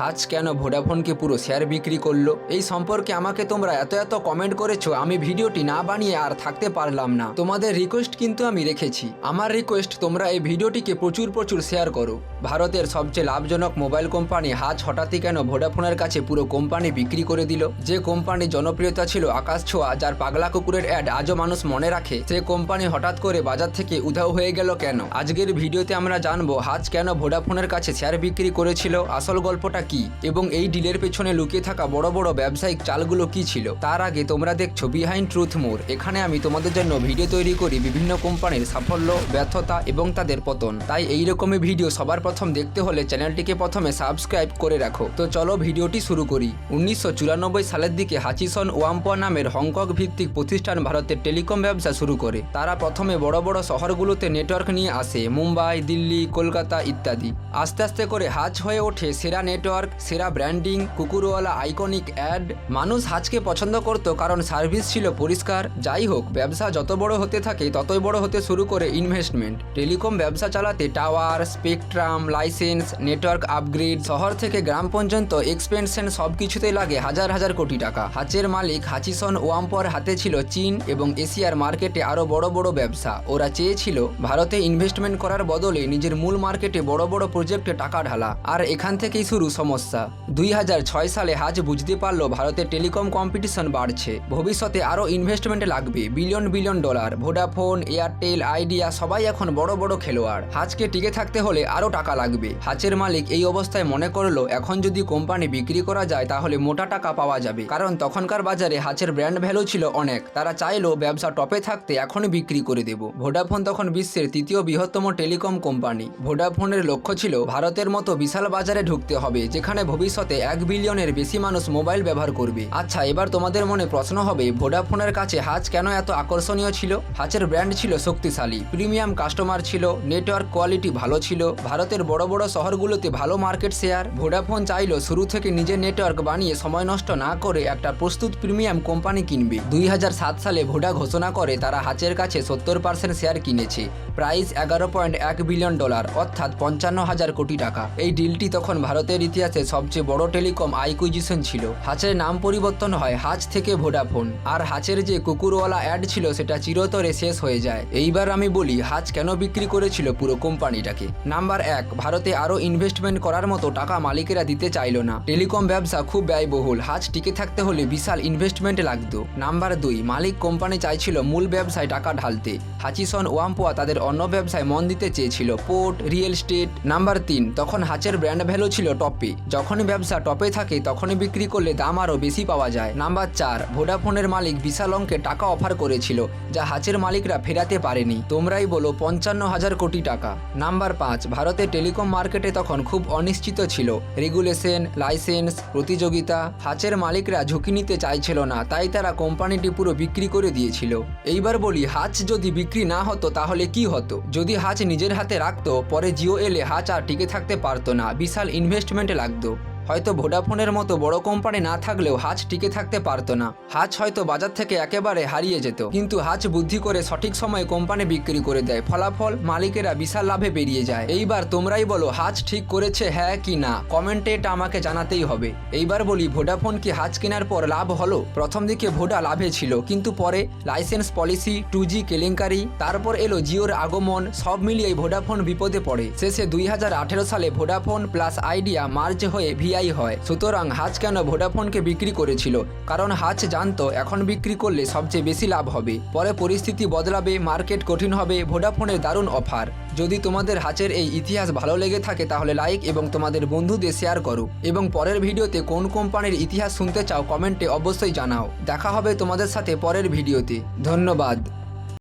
হাজ কেন ভোডাফোনকে পুরো শেয়ার বিক্রি করল? এই সম্পর্কে আমাকে তোমরা এত এত কমেন্ট করেছ, আমি ভিডিওটি না বানিয়ে আর থাকতে পারলাম না। তোমাদের রিকোয়েস্ট কিন্তু আমি রেখেছি। আমার রিকোয়েস্ট তোমরা এই ভিডিওটিকে প্রচুর প্রচুর শেয়ার করো। ভারতের সবচেয়ে লাভজনক মোবাইল কোম্পানি হাজ হঠাৎই কেন ভোডাফোনের কাছে পুরো কোম্পানি বিক্রি করে দিল? যে কোম্পানির জনপ্রিয়তা ছিল আকাশ ছোঁয়া যার পাগলা কুকুরের অ্যাড আজও মানুষ মনে রাখে, সে কোম্পানি হঠাৎ করে বাজার থেকে উধাও হয়ে গেল কেন? আজকের ভিডিওতে আমরা জানব হাজ কেন ভোডাফোনের কাছে শেয়ার বিক্রি করেছিল? আসল গল্পটা কি? এবং এই ডিলের পেছনে লুকিয়ে থাকা বড় বড় ব্যবসায়িক চালগুলো কি ছিল? তার আগে তোমরা দেখছ বিহাইন্ড ট্রুথ মোর এখানে আমি তোমাদের জন্য ভিডিও তৈরি করি বিভিন্ন কোম্পানির সাফল্য, ব্যর্থতা এবং তাদের পতন। তাই এই রকমই ভিডিও সবার প্রথম দেখতে হলে চ্যানেলটিকে প্রথমে সাবস্ক্রাইব করে রাখো। তো চলো ভিডিওটি শুরু করি। উনিশশো চুরানব্বই সালের দিকে হাচিসন ওয়াম্পা নামের হংকং ভিত্তিক প্রতিষ্ঠান ভারতের টেলিকম ব্যবসা শুরু করে। তারা প্রথমে বড় বড় শহরগুলোতে নেটওয়ার্ক নিয়ে আসে, মুম্বাই, দিল্লি, কলকাতা ইত্যাদি। আস্তে আস্তে করে হাজ হয়ে ওঠে সেরা নেটওয়ার্ক সেরা ব্র্যান্ডিং, কুকুরওয়ালা আইকনিক অ্যাড। মানুষ হাজকে পছন্দ করত কারণ সার্ভিস ছিল পরিষ্কার। যাই হোক, ব্যবসা যত বড় হতে থাকে, ততই বড় হতে শুরু করে ইনভেস্টমেন্ট টেলিকম ব্যবসা চালাতে tower, spectrum, licence, network upgrade শহর থেকে গ্রাম পর্যন্ত এক্সপেনশন সব কিছুতে লাগে হাজার হাজার কোটি টাকা। হাচের মালিক হাচিসন ওয়াম্পর হাতে ছিল চীন এবং এশিয়ার মার্কেটে আরও বড় বড় ব্যবসা। ওরা চেয়েছিল ভারতে ইনভেস্টমেন্ট করার বদলে নিজের মূল মার্কেটে বড় বড় প্রজেক্টে টাকা ঢালা। আর এখান থেকেই শুরু সমস্যা। দুই হাজার ছয় সালে হাজ বুঝতে পারল ভারতের টেলিকম কম্পিটিশন বাড়ছে। ভবিষ্যতে আরও ইনভেস্টমেন্ট লাগবে। Billion billion dollar Vodafone Airtel Idea সবাই এখন বড় বড় খেলোয়াড়। হাজকে টিকে থাকতে হলে আরও টাকা লাগবে। হাজের মালিক এই অবস্থায় মনে করল, এখন যদি কোম্পানি বিক্রি করা যায় তাহলে মোটা টাকা পাওয়া যাবে। কারণ তখনকার বাজারে হাজের ব্র্যান্ড ভ্যালু ছিল অনেক। তারা চাইলো ব্যবসা টপে থাকতে এখনই বিক্রি করে দেব। ভোডাফোন তখন বিশ্বের তৃতীয় বৃহত্তম টেলিকম কোম্পানি ভোডাফোনের লক্ষ্য ছিল ভারতের মতো বিশাল বাজারে ঢুকতে হবে যেখানে ভবিষ্যতে এক বিলিয়নের বেশি মানুষ মোবাইল ব্যবহার করবে। আচ্ছা এবার তোমাদের মনে প্রশ্ন হবে, ভোডাফোনের কাছে হাজ কেন এত আকর্ষণীয় ছিল? হাজের ব্র্যান্ড ছিল শক্তিশালী, প্রিমিয়াম কাস্টমার ছিল, নেটওয়ার্ক কোয়ালিটি ভালো ছিল, ভারতের বড় বড় শহরগুলোতে ভালো মার্কেট শেয়ার। ভোডাফোন চাইলো শুরু থেকে নিজের নেটওয়ার্ক বানিয়ে সময় নষ্ট না করে একটা প্রস্তুত প্রিমিয়াম কোম্পানি কিনবে। দুই হাজার সাত সালে ভোডা ঘোষণা করে তারা হাচের কাছে সত্তর পার্সেন্ট শেয়ার কিনেছে। প্রাইস এগারো পয়েন্ট এক বিলিয়ন ডলার, অর্থাৎ পঞ্চান্ন হাজার কোটি টাকা। এই ডিলটি তখন ভারতের সবচেয়ে বড় টেলিকম আইকুইজিশন ছিল। হাচের নাম পরিবর্তন হয় হাচ থেকে ভোডাফোন। আর হাচের যে কুকুরওয়ালা অ্যাড ছিল, সেটা চিরতরে শেষ হয়ে যায়। এইবার আমি বলি, হাচ কেন বিক্রি করেছিল পুরো কোম্পানিটাকে? নাম্বার এক, ভারতে আরও ইনভেস্টমেন্ট করার মতো টাকা মালিকেরা দিতে চাইলো না। টেলিকম ব্যবসা খুব ব্যয়বহুল। হাজ টিকে থাকতে হলে বিশাল ইনভেস্টমেন্ট লাগতো। নাম্বার দুই, মালিক কোম্পানি চাইছিল মূল ব্যবসায় টাকা ঢালতে। হাচিসন ওয়াম্পোয়া তাদের অন্য ব্যবসায় মন দিতে চেয়েছিল, পোর্ট, রিয়েল স্টেট। নাম্বার তিন, তখন হাচের ব্র্যান্ড ভ্যালু ছিল টপে। যখনই ব্যবসা টপে থাকে, তখনই বিক্রি করলে দাম আরও বেশি পাওয়া যায়। নাম্বার চার, ভোডাফোনের মালিক বিশাল অঙ্কে টাকা অফার করেছিল, যা হাচের মালিকরা ফেরাতে পারেনি। তোমরাই বলো, পঞ্চান্ন হাজার কোটি টাকা। নাম্বার পাঁচ, ভারতে টেলিকম মার্কেটে তখন খুব অনিশ্চিত ছিল। রেগুলেশন, লাইসেন্স, প্রতিযোগিতা, হাচের মালিকরা ঝুঁকি নিতে চাইছিল না, তাই তারা কোম্পানিটি পুরো বিক্রি করে দিয়েছিল। এইবার বলি, হাচ যদি বিক্রি না হতো, তাহলে কি হতো? যদি হাচ নিজের হাতে রাখতো, পরে জিও এলে হাচ আর টিকে থাকতে পারতো না। বিশাল ইনভেস্টমেন্ট লাগতো। হয়তো ভোডাফোনের মতো বড় কোম্পানি না থাকলেও হাচ টিকে থাকতে পারতো না। হাচ হয়তো বাজার থেকে একেবারে হারিয়ে যেত। কিন্তু হাচ বুদ্ধি করে সঠিক সময়ে কোম্পানি বিক্রি করে দেয়। ফলাফল, মালিকেরা বিশাল লাভে বেরিয়ে যায়। এইবার তোমরাই বলো হাচ ঠিক করেছে হ্যাঁ কি না? কমেন্টে এটা আমাকে জানাতেই হবে। এইবার বলি, ভোডাফোন কি হাচ কেনার পর লাভ হলো? প্রথম দিকে ভোডা লাভে ছিল, কিন্তু পরে লাইসেন্স পলিসি, টু জি কেলেঙ্কারি, তারপর এলো জিওর আগমন, সব মিলিয়ে ভোডাফোন বিপদে পড়ে। শেষে দুই হাজার আঠারো সালে ভোডাফোন প্লাস আইডিয়া মার্জ হয়ে ভিআই হয়। সুতরাং হাজ কেন ভোডাফোনকে বিক্রি করেছিল? কারণ হাজ জানতো, এখন বিক্রি করলে সবচেয়ে বেশি লাভ হবে। পরে পরিস্থিতি বদলাবে, মার্কেট কঠিন হবে, ভোডাফোনের দারুণ অফার। যদি তোমাদের হাচের এই ইতিহাস ভালো লেগে থাকে, তাহলে লাইক এবং তোমাদের বন্ধুদের শেয়ার করো। এবং পরের ভিডিওতে কোন কোম্পানির ইতিহাস শুনতে চাও, কমেন্টে অবশ্যই জানাও। দেখা হবে তোমাদের সাথে পরের ভিডিওতে। ধন্যবাদ।